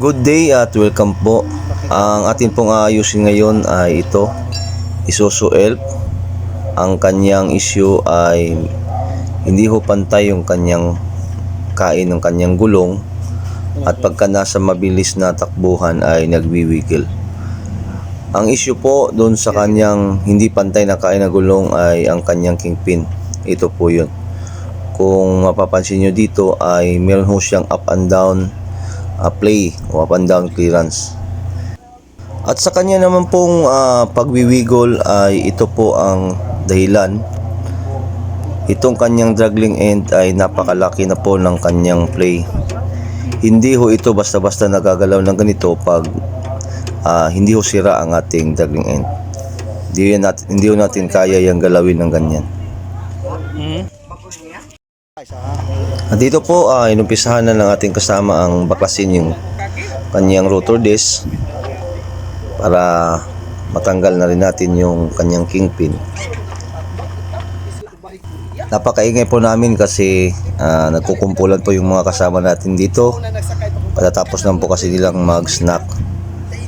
Good day at welcome po. Ang atin pong aayusin ngayon ay ito, Isuzu Elf. Ang kanyang issue ay hindi ho pantay yung kanyang kain ng kanyang gulong at pagka nasa mabilis na takbuhan ay nagwiwiggle. Ang issue po doon sa kanyang hindi pantay na kain na gulong ay ang kanyang kingpin. Ito po yun. Kung mapapansin nyo dito ay meron ho siyang up and down uh, play o up and down clearance. At sa kanya naman pong uh, pagwiwiggle ay ito po ang dahilan. Itong kanyang dragging end ay napakalaki na po ng kanyang play. Hindi ho ito basta-basta nagagalaw ng ganito pag ah, hindi ho sira ang ating dragging end. Hindi, natin, hindi ho natin kaya yung galawin ng ganyan. At dito po, uh, inumpisahan na ng ating kasama ang baklasin yung kanyang rotor disc para matanggal na rin natin yung kanyang kingpin. Napakaingay po namin kasi ah, nagkukumpulan po yung mga kasama natin dito. Pagkatapos lang po kasi nilang mag-snack.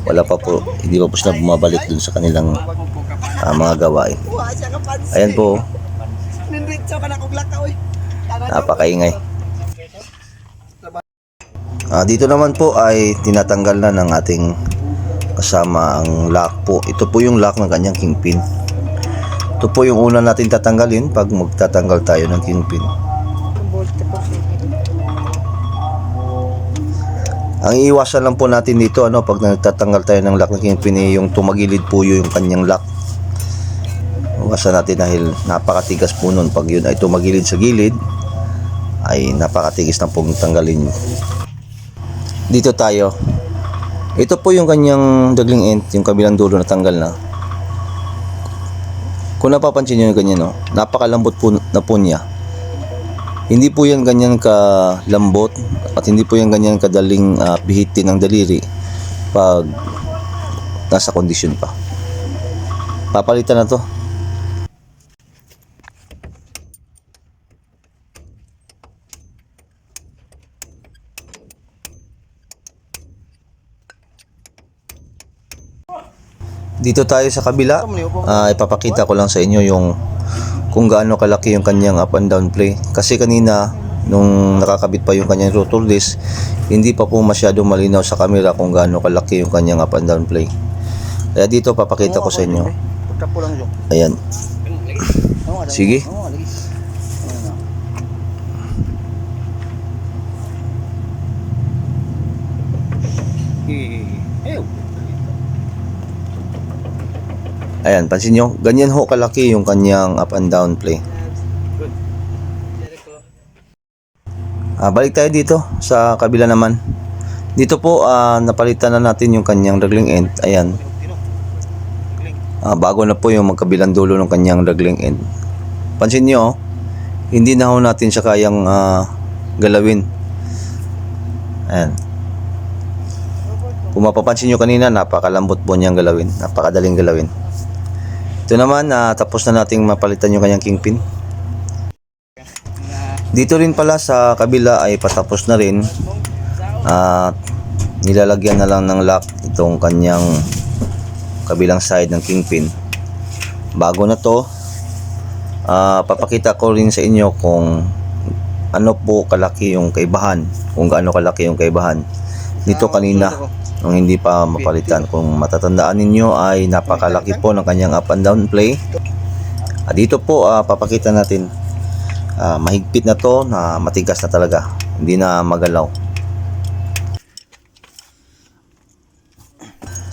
Wala pa po, hindi pa po sila bumabalik dun sa kanilang ah, mga gawain. Ayan po, Ninritso ka na kong laka, oy. Napakaingay. Ah, dito naman po ay tinatanggal na ng ating kasama ang lock po. Ito po yung lock ng kanyang kingpin. Ito po yung una natin tatanggalin pag magtatanggal tayo ng kingpin. Ang iiwasan lang po natin dito ano pag nagtatanggal tayo ng lock ng kingpin eh, yung tumagilid po yung kanyang lock. Iwasan natin dahil napakatigas po nun pag yun ay tumagilid sa gilid ay napakatigas na pong tanggalin. Dito tayo. Ito po yung kanyang dagling end yung kabilang dulo na tanggal na. Kung napapansin nyo yung ganyan no? Napakalambot po na po niya. Hindi po yan ganyan ka lambot at hindi po yan ganyan kadaling uh, bihitin ng daliri pag nasa kondisyon pa. Papalitan na to Dito tayo sa kabila, ah, ipapakita ko lang sa inyo yung kung gaano kalaki yung kanyang up and down play. Kasi kanina, nung nakakabit pa yung kanyang rotor disc, hindi pa po masyadong malinaw sa camera kung gaano kalaki yung kanyang up and down play. Kaya dito papakita ko sa inyo. Ayan. Sige. Ew. Ayan, pansin nyo, ganyan ho kalaki yung kanyang up and down play. Ah, balik tayo dito sa kabila naman. Dito po ah, napalitan na natin yung kanyang ragling end. Ayan. Ah, bago na po yung magkabilang dulo ng kanyang ragling end. Pansin nyo, hindi na ho natin siya kayang ah, galawin. Ayan. Kung mapapansin nyo kanina, napakalambot po niyang galawin. Napakadaling galawin. Ito naman, ah, tapos na nating mapalitan yung kanyang kingpin. Dito rin pala sa kabila ay patapos na rin. At nilalagyan na lang ng lock itong kanyang kabilang side ng kingpin. Bago na to, ah, papakita ko rin sa inyo kung ano po kalaki yung kaibahan. Kung gaano kalaki yung kaibahan. Dito kanina, nung hindi pa mapalitan. Kung matatandaan ninyo ay napakalaki po ng kanyang up and down play. At dito po ah, papakita natin ah, mahigpit na to na matigas na talaga. Hindi na magalaw.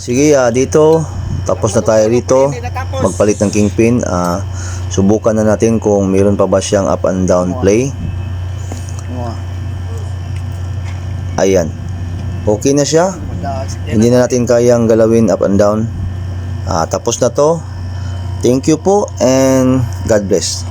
Sige, ah, dito tapos na tayo dito magpalit ng kingpin. Ah, subukan na natin kung meron pa ba siyang up and down play. Ayan. Okay na siya. Hindi na natin kayang galawin up and down. Ah, tapos na to. Thank you po and God bless.